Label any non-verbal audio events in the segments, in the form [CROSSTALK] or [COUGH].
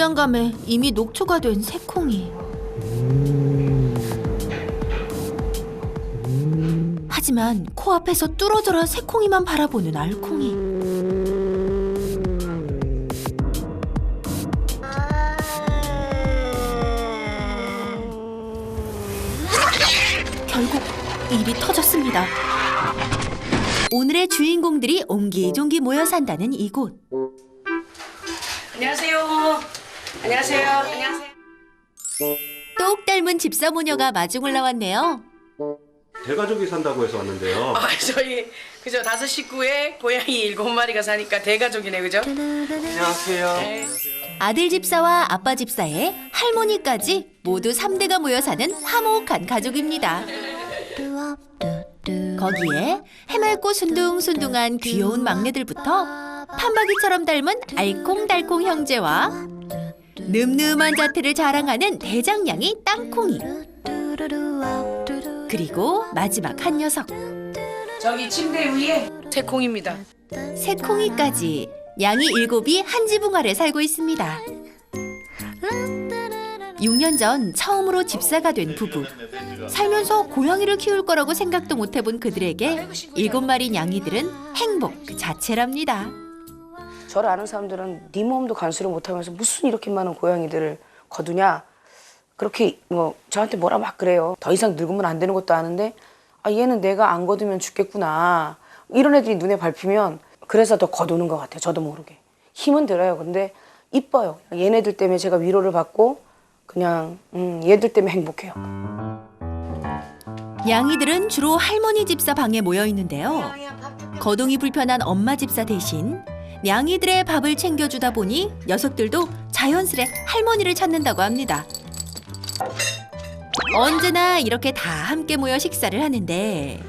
긴장감에 이미 녹초가 된 새콩이. 하지만 코앞에서 뚫어져라 새콩이만 바라보는 알콩이. 결국 일이 터졌습니다. 오늘의 주인공들이 옹기종기 모여 산다는 이곳. 안녕하세요. 안녕하세요. 안녕하세요. 똑 닮은 집사 모녀가 마중을 나왔네요. 대가족이 산다고 해서 왔는데요. 아, 저희 그죠 다섯 식구에 고양이 일곱 마리가 사니까 대가족이네 그죠? 안녕하세요. 네. 아들 집사와 아빠 집사에 할머니까지 모두 3대가 모여 사는 화목한 가족입니다. 거기에 해맑고 순둥순둥한 귀여운 막내들부터 판박이처럼 닮은 알콩달콩 형제와 늠름한 자태를 자랑하는 대장냥이 땅콩이 그리고 마지막 한 녀석 저기 침대 위에 새콩입니다. 새콩이까지 양이 일곱이 한 지붕 아래 살고 있습니다. 6년 전 처음으로 집사가 된 부부. 살면서 고양이를 키울 거라고 생각도 못 해본 그들에게 일곱 마리 양이들은 행복 그 자체랍니다. 저를 아는 사람들은 네 몸도 간수를 못하면서 무슨 이렇게 많은 고양이들을 거두냐 그렇게 뭐 저한테 뭐라 막 그래요. 더 이상 늙으면 안 되는 것도 아는데 아 얘는 내가 안 거두면 죽겠구나 이런 애들이 눈에 밟히면 그래서 더 거두는 것 같아요. 저도 모르게 힘은 들어요. 근데 이뻐요. 얘네들 때문에 제가 위로를 받고 그냥 음, 얘들 때문에 행복해요. 양이들은 주로 할머니 집사 방에 모여 있는데요. 거동이 불편한 엄마 집사 대신 양이들의 밥을 챙겨주다 보니 녀석들도 자연스레 할머니를 찾는다고 합니다. 언제나 이렇게 다 함께 모여 식사를 하는데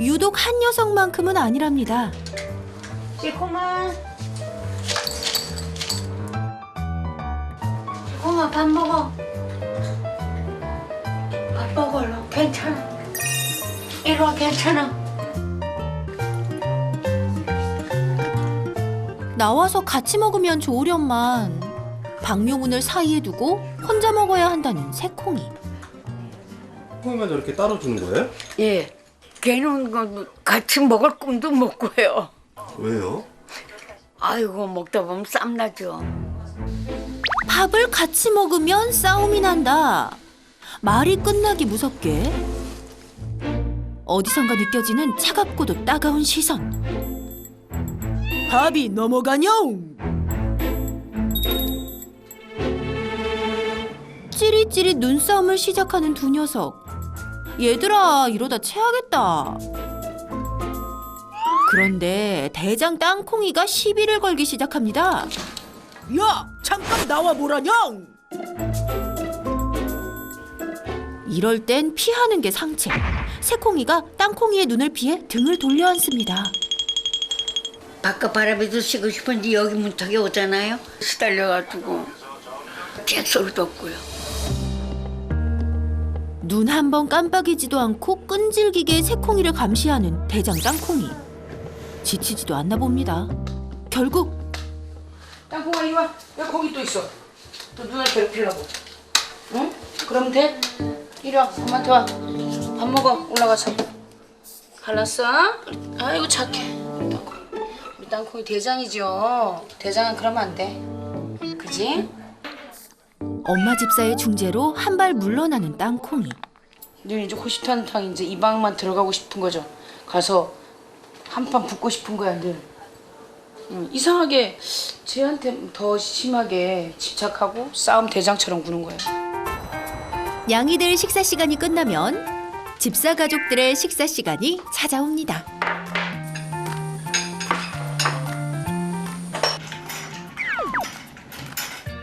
유독 한 녀석만큼은 아니랍니다. 새콤아. 새콤아 밥 먹어. 밥 얼른 괜찮아. 이리 와 괜찮아 나와서 같이 먹으면 좋으련만 방묘문을 사이에 두고 혼자 먹어야 한다는 새콩이. 콩이만 저렇게 따로 주는 거예요? 예 걔는 그 같이 먹을 꿈도 못 꾸요 왜요? 아이고 먹다 보면 쌈 나죠 밥을 같이 먹으면 싸움이 난다. 말이 끝나기 무섭게. 어디선가 느껴지는 차갑고도 따가운 시선. 밥이 넘어가냐옹. 찌릿찌릿 눈싸움을 시작하는 두 녀석. 얘들아, 이러다 체하겠다. 그런데 대장 땅콩이가 시비를 걸기 시작합니다. 야, 잠깐 나와 보라냥. 이럴 땐 피하는 게 상책. 새콩이가 땅콩이의 눈을 피해 등을 돌려 앉습니다. 바깥 바람에도 쉬고 싶은데 여기 문턱에 오잖아요 시달려가지고 객소리도 없고요 눈 한 번 깜빡이지도 않고 끈질기게 새콩이를 감시하는 대장 땅콩이. 지치지도 않나 봅니다. 결국 땅콩아 이리 와. 야 거기 또 있어. 또 누나 괴롭히려고. 응? 그럼 돼? 이리 와. 엄마한테 와. 밥 먹어. 올라가서. 갈랐어? 아이고 착해. 우리 땅콩이 대장이죠. 대장은 그러면 안 돼. 그지? 엄마 집사의 중재로 한 발 물러나는 땅콩이. 너 이제 호시탄탕 이제 이 방만 들어가고 싶은 거죠. 가서 한 판 붙고 싶은 거야 늘. 응, 이상하게 쟤한테 더 심하게 집착하고 싸움 대장처럼 구는 거예요. 양이들 식사 시간이 끝나면 집사 가족들의 식사 시간이 찾아옵니다.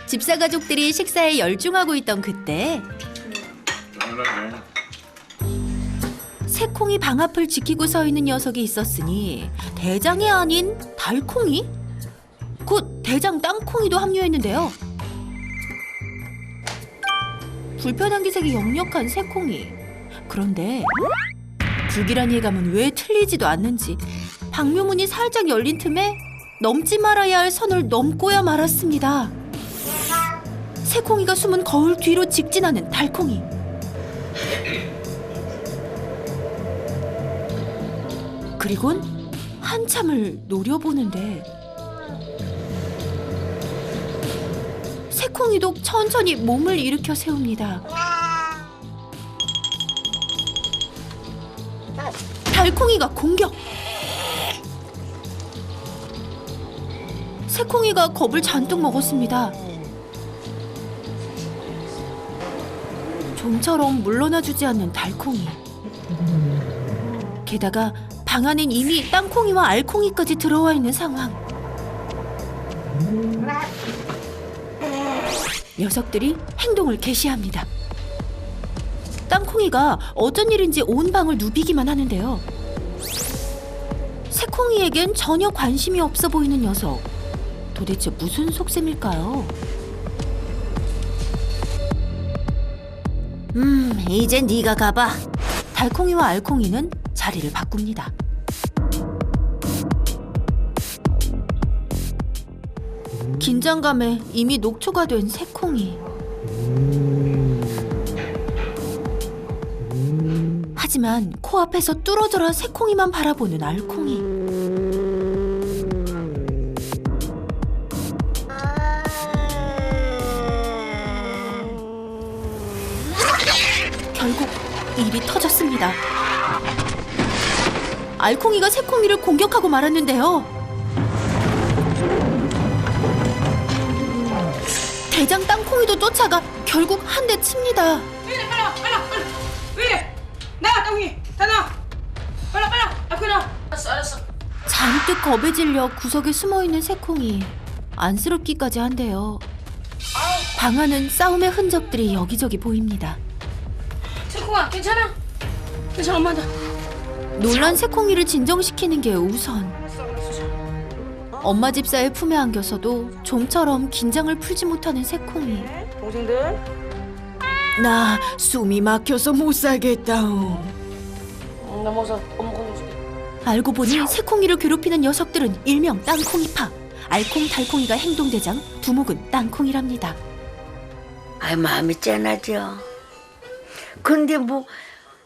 집사 가족들이 식사에 열중하고 있던 그때 새콩이 방 앞을 지키고 서 있는 녀석이 있었으니 대장이 아닌 달콩이? 곧 대장 땅콩이도 합류했는데요. 불편한 기색이 역력한 새콩이. 그런데 불길한 예감은 왜 틀리지도 않는지 방묘문이 살짝 열린 틈에 넘지 말아야 할 선을 넘고야 말았습니다. 새콩이가 숨은 거울 뒤로 직진하는 달콩이. 그리곤 한참을 노려보는데 새콩이도 천천히 몸을 일으켜 세웁니다. 달콩이가 공격. 새콩이가 겁을 잔뜩 먹었습니다. 좀처럼 물러나주지 않는 달콩이. 게다가 방 안엔 이미 땅콩이와 알콩이까지 들어와 있는 상황. 녀석들이 행동을 개시합니다. 땅콩이가 어쩐 일인지 온 방을 누비기만 하는데요. 새콩이에겐 전혀 관심이 없어 보이는 녀석. 도대체 무슨 속셈일까요? 음, 이제 네가 가봐. 달콩이와 알콩이는 자리를 바꿉니다. 긴장감에 이미 녹초가 된 새콩이. 하지만 코앞에서 뚫어져라 새콩이만 바라보는 알콩이. 터졌습니다. 알콩이가 새콩이를 공격하고 말았는데요. 대장 땅콩이도 쫓아가 결국 한 대 칩니다. 빨리 빨리 빨리 빨리 왜 나가 땅이 다 나와 빨리 빨리 앞에 나와 알았어 알았어 잔뜩 겁에 질려 구석에 숨어 있는 새콩이 안쓰럽기까지 한데요. 방 안은 싸움의 흔적들이 여기저기 보입니다. 새콩아 괜찮아? 괜찮아 엄마다 놀란 새콩이를 진정시키는 게 우선. 엄마 집사의 품에 안겨서도 좀처럼 긴장을 풀지 못하는 새콩이. 동생들 나 숨이 막혀서 못 살겠다오. 엄마 건너줄게 알고 보니 새콩이를 괴롭히는 녀석들은 일명 땅콩이파. 알콩 달콩이가 행동대장, 두목은 땅콩이랍니다. 아이 마음이 짠하죠. 근데 뭐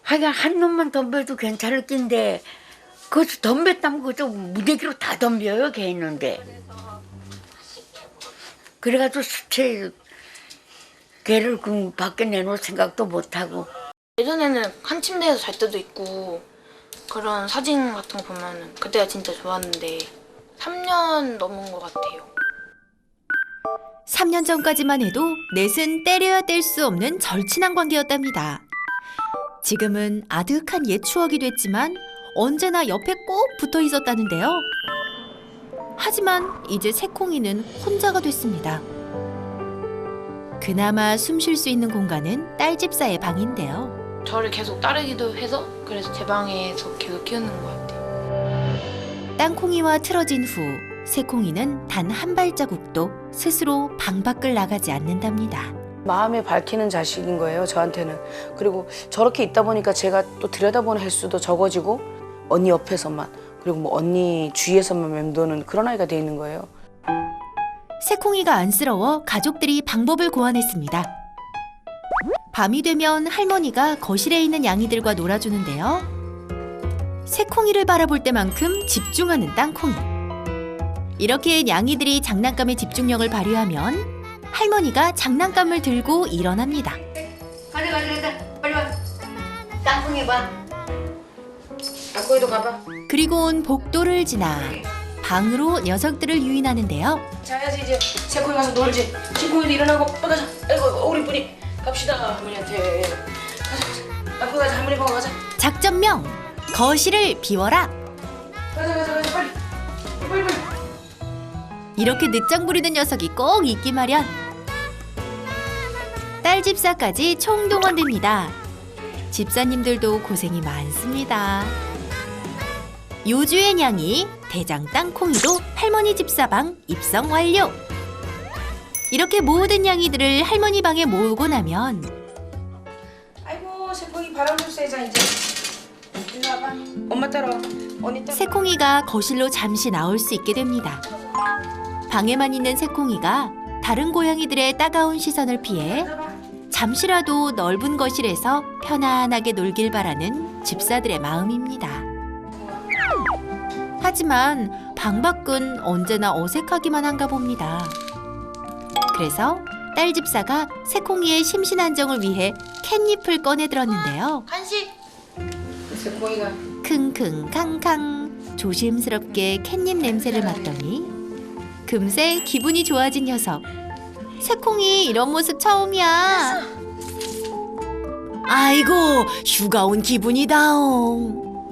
하여간 한 놈만 덤벼도 괜찮을 낀데 그것도 덤볐다면 그것도 무대기로 다 덤벼요 걔 있는데 그래가지고 수채 걔를 그 밖에 내놓을 생각도 못하고 예전에는 한 침대에서 잘 때도 있고 그런 사진 같은 거 보면은 그때가 진짜 좋았는데 3년 넘은 것 같아요. 3년 전까지만 해도 넷은 때려야 뗄 수 없는 절친한 관계였답니다. 지금은 아득한 옛 추억이 됐지만 언제나 옆에 꼭 붙어 있었다는데요. 하지만 이제 새콩이는 혼자가 됐습니다. 그나마 숨 쉴 수 있는 공간은 딸 집사의 방인데요. 저를 계속 따르기도 해서 그래서 제 방에서 계속 키우는 것 같아요. 땅콩이와 틀어진 후 새콩이는 단 한 발자국도 스스로 방 밖을 나가지 않는답니다. 마음에 밝히는 자식인 거예요 저한테는 그리고 저렇게 있다 보니까 제가 또 들여다보는 횟수도 적어지고 언니 옆에서만 그리고 뭐 언니 주위에서만 맴도는 그런 아이가 돼 있는 거예요 새콩이가 안쓰러워 가족들이 방법을 고안했습니다. 밤이 되면 할머니가 거실에 있는 양이들과 놀아주는데요. 새콩이를 바라볼 때만큼 집중하는 땅콩이. 이렇게 양이들이 장난감에 집중력을 발휘하면 할머니가 장난감을 들고 일어납니다. 가자 가자 가자. 빨리 와. 땅콩이 봐. 아코이도 가봐. 그리고는 복도를 지나 방으로 녀석들을 유인하는데요. 자야지 이제. 새콩이 가서 놀지. 새콩이도 일어나고 빨리 가자 아이고 우리 분이. 갑시다 할머니한테. 가자 가자. 아코 가자 할머니 방 가자. 작전명 거실을 비워라. 가자 가자 가자. 빨리. 빨리 빨리. 이렇게 늦장 부리는 녀석이 꼭 있기 마련. 딸 집사까지 총동원됩니다. 집사님들도 고생이 많습니다. 요주의 냥이 대장 땅콩이도 할머니 집사방 입성 완료. 이렇게 모든 냥이들을 할머니 방에 모으고 나면 아이고 새콩이 바람 좀 쐬자 이제 일로 와봐 엄마 따라와 언니 따라와 새콩이가 거실로 잠시 나올 수 있게 됩니다. 방에만 있는 새콩이가 다른 고양이들의 따가운 시선을 피해 잠시라도 넓은 거실에서 편안하게 놀길 바라는 집사들의 마음입니다. 하지만 방 밖은 언제나 어색하기만 한가 봅니다. 그래서 딸 집사가 새콩이의 심신 안정을 위해 캣잎을 꺼내 들었는데요. 간식. 새콩이가 킁킁 캉캉 조심스럽게 캣잎 냄새를 맡더니 금세 기분이 좋아진 녀석 새콩이 이런 모습 처음이야 아이고 휴가 온 기분이다옹.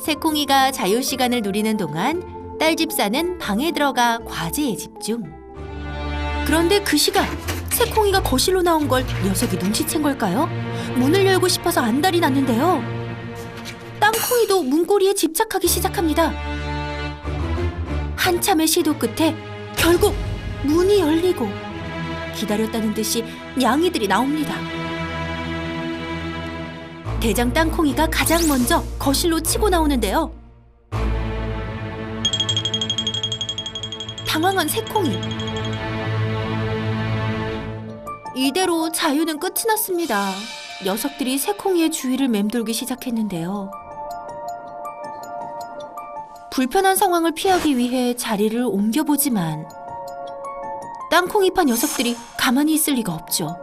새콩이가 자유 시간을 누리는 동안 딸 집사는 방에 들어가 과제에 집중 그런데 그 시간 새콩이가 거실로 나온 걸 녀석이 눈치챈 걸까요? 문을 열고 싶어서 안달이 났는데요 땅콩이도 문고리에 집착하기 시작합니다 한참의 시도 끝에 결국 문이 열리고 기다렸다는 듯이 냥이들이 나옵니다. 대장 땅콩이가 가장 먼저 거실로 치고 나오는데요. 당황한 새콩이. 이대로 자유는 끝이 났습니다. 녀석들이 새콩이의 주위를 맴돌기 시작했는데요. 불편한 상황을 피하기 위해 자리를 옮겨보지만 땅콩이파 녀석들이 가만히 있을 리가 없죠.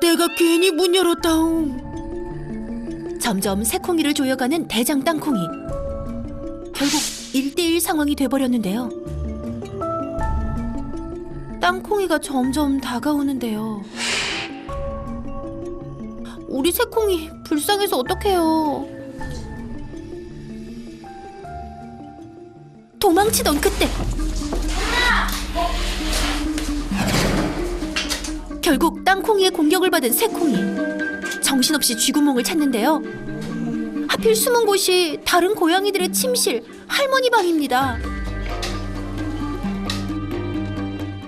내가 괜히 문 열었다옹. 점점 새콩이를 조여가는 대장 땅콩이. 결국 1대1 상황이 돼버렸는데요. 땅콩이가 점점 다가오는데요. 우리 새콩이 불쌍해서 어떡해요. 도망치던 그때 결국 땅콩이의 공격을 받은 새콩이 정신없이 쥐구멍을 찾는데요. 하필 숨은 곳이 다른 고양이들의 침실 할머니 방입니다.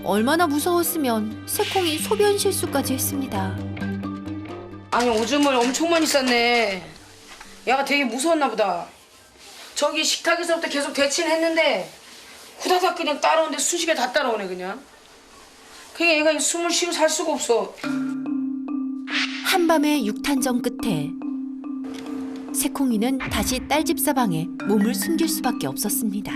얼마나 무서웠으면 새콩이 소변 실수까지 했습니다. 아니 오줌을 엄청 많이 쌌네. 얘가 되게 무서웠나 보다. 저기 식탁에서부터 계속 대치는 했는데 후다닥 그냥 따라오는데 순식간에 다 따라오네 그냥. 그게 얘가 숨을 쉬고 살 수가 없어. 한밤의 육탄전 끝에 새콩이는 다시 딸 집 사 방에 몸을 숨길 수밖에 없었습니다.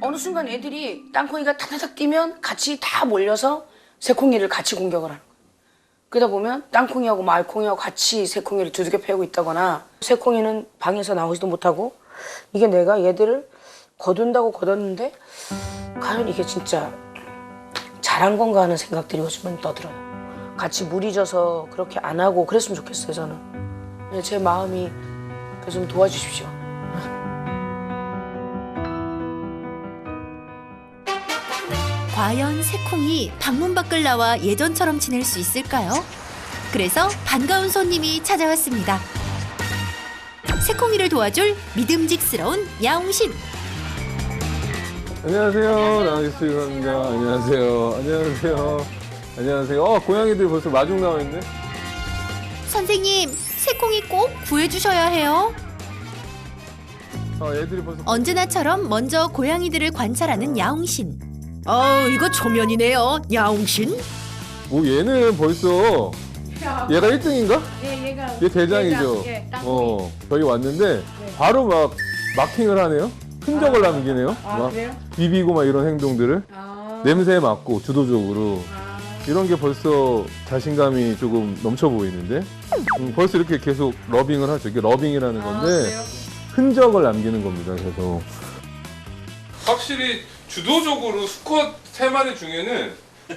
어느 순간 애들이 땅콩이가 타다닥 뛰면 같이 다 몰려서 새콩이를 같이 공격을 하는. 그러다 보면 땅콩이하고 말콩이하고 같이 새콩이를 두들겨 패고 있다거나 새콩이는 방에서 나오지도 못하고 이게 내가 얘들을 거둔다고 거뒀는데 과연 이게 진짜 잘한 건가 하는 생각들이 요즘은 떠들어요. 같이 무리 져서 그렇게 안 하고 그랬으면 좋겠어요, 저는. 네, 제 마음이 그래서 좀 도와주십시오. 과연 새콩이 방문 밖을 나와 예전처럼 지낼 수 있을까요? 그래서 반가운 손님이 찾아왔습니다. 새콩이를 도와줄 믿음직스러운 야옹신. 안녕하세요. 나기수입니다. 안녕하세요. 안녕하세요. 안녕하세요. 어, 고양이들 벌써 마중 나와 있네. 선생님, 새콩이 꼭 구해주셔야 해요. 어, 애들이 벌써 언제나처럼 먼저 고양이들을 관찰하는 야옹신. 아 이거 초면이네요. 야옹신. 오, 얘는 벌써 얘가 1등인가? 예, 얘가 얘 대장이죠. 대장, 예, 땅콩이. 어, 저기 왔는데 바로 막 마킹을 하네요. 흔적을 남기네요. 아, 막 그래요? 비비고 막 이런 행동들을 아, 냄새에 맡고 주도적으로 아, 이런 게 벌써 자신감이 조금 넘쳐 보이는데 음, 벌써 이렇게 계속 러빙을 하죠. 이게 러빙이라는 아, 건데 그래요? 흔적을 남기는 겁니다. 그래서 확실히 주도적으로 수컷 세 마리 중에는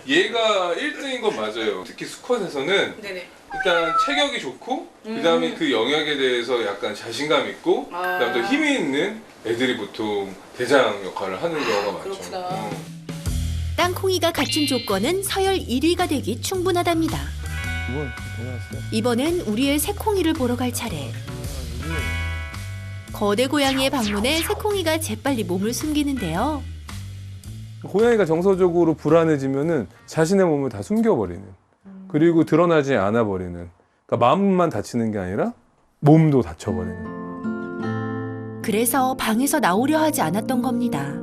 얘가 1등인 건 맞아요. 특히 수컷에서는 네네. 일단 체격이 좋고 그다음에 그 영역에 대해서 약간 자신감 있고 아. 그다음에 또 힘이 있는 애들이 보통 대장 역할을 하는 경우가 많죠. 그렇구나. 어. 땅콩이가 갖춘 조건은 서열 1위가 되기 충분하답니다. 안녕하세요. 이번엔 우리의 새콩이를 보러 갈 차례. 거대 고양이의 방문에 새콩이가 재빨리 몸을 숨기는데요. 고양이가 정서적으로 불안해지면은 자신의 몸을 다 숨겨버리는 그리고 드러나지 않아 버리는 그러니까 마음만 다치는 게 아니라 몸도 다쳐버리는 그 그래서 방에서 나오려 하지 않았던 겁니다.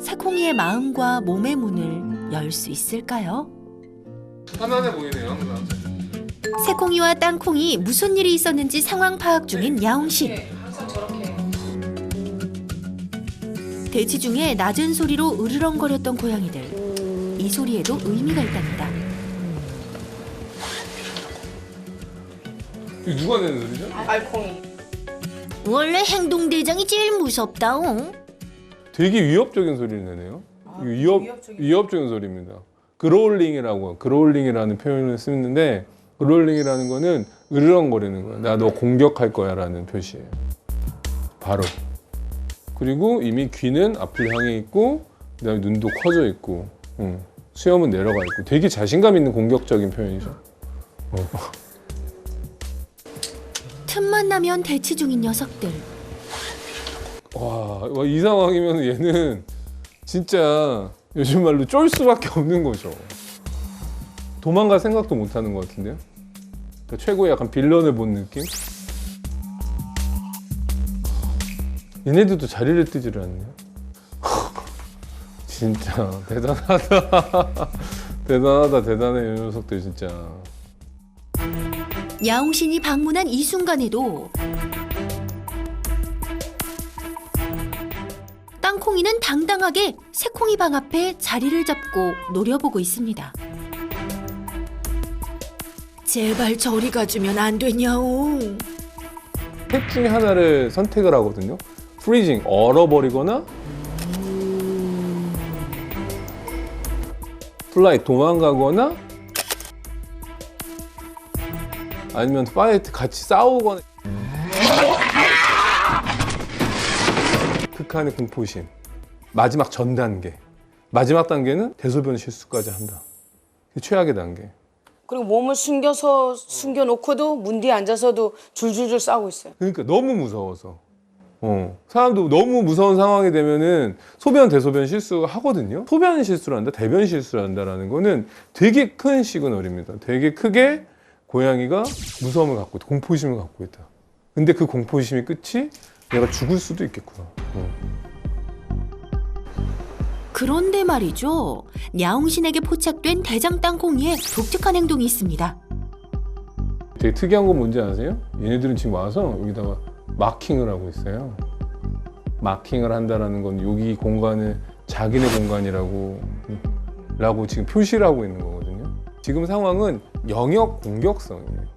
새콩이의 마음과 몸의 문을 열 수 있을까요? 편안해 보이네요 항상. 새콩이와 땅콩이 무슨 일이 있었는지 상황 파악 중인 야옹 씨. 대치 중에 낮은 소리로 으르렁거렸던 고양이들. 이 소리에도 의미가 있답니다. 이거 누가 내는 소리죠? 알콩이. 원래 행동 대장이 제일 무섭다옹. 되게 위협적인 소리를 내네요. 이거 위협, 위협적인 소리입니다. 그로울링이라고 그로울링이라는 표현을 쓰는데 그로울링이라는 거는 으르렁거리는 거야. 나 너 공격할 거야 라는 표시예요. 바로. 그리고 이미 귀는 앞을 향해 있고 그다음에 눈도 커져 있고 응. 수염은 내려가 있고 되게 자신감 있는 공격적인 표현이죠. 어. 틈만 나면 대치 중인 녀석들. 와, 와, 이 상황이면 얘는 진짜 요즘 말로 쫄 수밖에 없는 거죠. 도망갈 생각도 못 하는 것 같은데요? 그러니까 최고의 약간 빌런을 본 느낌? 얘네들도 자리를 뜨지를 않네요. [LAUGHS] 진짜 대단하다. [LAUGHS] 대단하다, 대단해, 이 녀석들 진짜. 야옹신이 방문한 이 순간에도 땅콩이는 당당하게 새콩이 방 앞에 자리를 잡고 노려보고 있습니다. 제발 저리 가주면 안 되냐옹. 셋 중에 하나를 선택을 하거든요. 프리징, 얼어버리거나 플라이, 도망가거나 아니면 파이트 같이 싸우거나. 극한의 공포심. 마지막 전 단계. 마지막 단계는 대소변 실수까지 한다. 최악의 단계. 그리고 몸을 숨겨서 숨겨놓고도 문 뒤에 앉아서도 줄줄줄 싸우고 있어요. 그러니까 너무 무서워서. 어. 사람도 너무 무서운 상황이 되면은 소변 대소변 실수하거든요. 소변 실수를 한다, 대변 실수를 한다라는 거는 되게 큰 시그널입니다. 되게 크게 고양이가 무서움을 갖고 있다, 공포심을 갖고 있다. 근데 그 공포심이 끝이 내가 죽을 수도 있겠구나. 어. 그런데 말이죠. 야옹신에게 포착된 대장 땅콩이의 독특한 행동이 있습니다. 되게 특이한 건 뭔지 아세요? 얘네들은 지금 와서 여기다가 마킹을 하고 있어요. 마킹을 한다라는 건 여기 공간을 자기네 공간이라고 라고 지금 표시를 하고 있는 거거든요. 지금 상황은 영역 공격성이에요.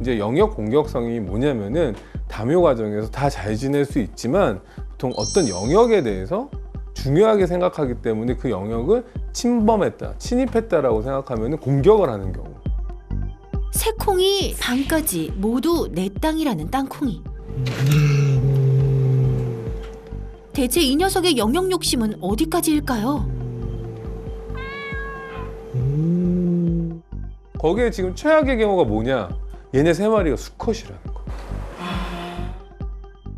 이제 영역 공격성이 뭐냐면은 담요 과정에서 다 잘 지낼 수 있지만 보통 어떤 영역에 대해서 중요하게 생각하기 때문에 그 영역을 침범했다, 침입했다라고 생각하면 공격을 하는 경우. 새콩이 방까지 모두 내 땅이라는 땅콩이. 대체 이 녀석의 영역 욕심은 어디까지일까요? 거기에 지금 최악의 경우가 뭐냐? 얘네 세 마리가 수컷이라는 거.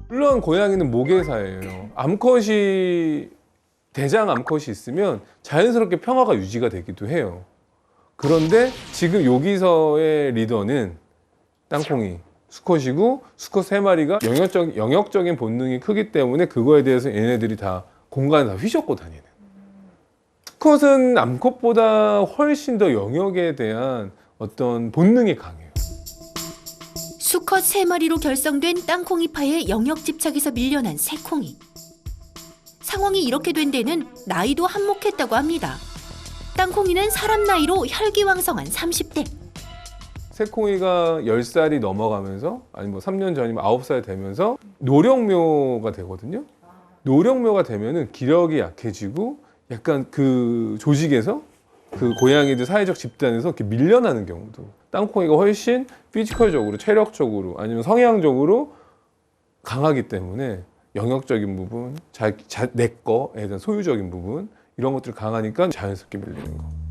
물론 고양이는 모계사예요. 암컷이 대장 암컷이 있으면 자연스럽게 평화가 유지가 되기도 해요. 그런데 지금 여기서의 리더는 땅콩이 수컷이고 수컷 세 마리가 영역적, 영역적인 본능이 크기 때문에 그거에 대해서 얘네들이 다 공간을 다 휘젓고 다니는. 수컷은 암컷보다 훨씬 더 영역에 대한 어떤 본능이 강해요. 수컷 세 마리로 결성된 땅콩이파의 영역 집착에서 밀려난 새콩이. 상황이 이렇게 된 데는 나이도 한몫했다고 합니다. 땅콩이는 사람 나이로 혈기왕성한 30대. 새콩이가 10살이 넘어가면서 아니 뭐 3년 전이면 9살 되면서 노령묘가 되거든요. 노령묘가 되면은 기력이 약해지고 약간 그 조직에서 그 고양이들 사회적 집단에서 이렇게 밀려나는 경우도 땅콩이가 훨씬 피지컬적으로 체력적으로 아니면 성향적으로 강하기 때문에 영역적인 부분, 자, 자, 내 거에 대한 소유적인 부분 이런 것들이 강하니까 자연스럽게 밀리는 거.